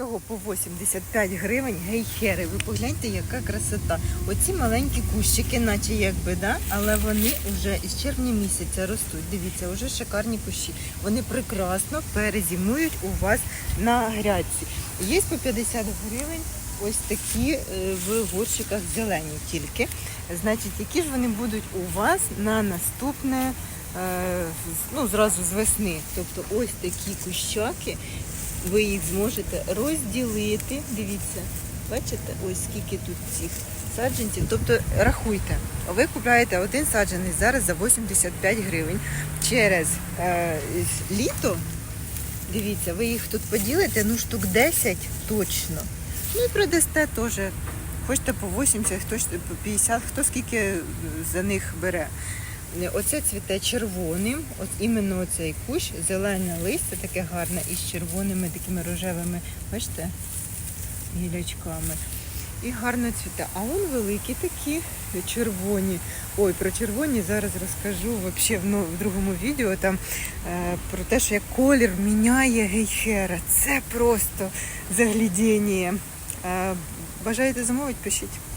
всього по 85 гривень гейхери. Ви погляньте, яка красота. Оці маленькі кущики, наче якби, да? але вони вже із червня місяця ростуть. Дивіться, вже шикарні кущі. Вони прекрасно перезимують у вас на грядці. Є по 50 гривень ось такі е, в горщиках зелені тільки. Значить, які ж вони будуть у вас на наступне, е, ну, зразу з весни. Тобто ось такі кущаки, ви їх зможете розділити. Дивіться, бачите, ось скільки тут цих саджанців. Тобто рахуйте, ви купляєте один саджанець зараз за 85 гривень. Через е, літо, дивіться, ви їх тут поділите, ну штук 10 точно. Ну і продасте теж. Хочете по 80, хтось по 50, хто скільки за них бере. Е, Оце цвіте червоним, от іменно оцей кущ, зелене листя таке гарне із червоними такими рожевими, бачите, гілячками. І гарно цвіте. А он великі такі червоні. Ой, про червоні зараз розкажу вообще в, ну, в другому відео там е, про те, що як колір міняє гейхера. Це просто заглядіння. Е, бажаєте замовити, пишіть.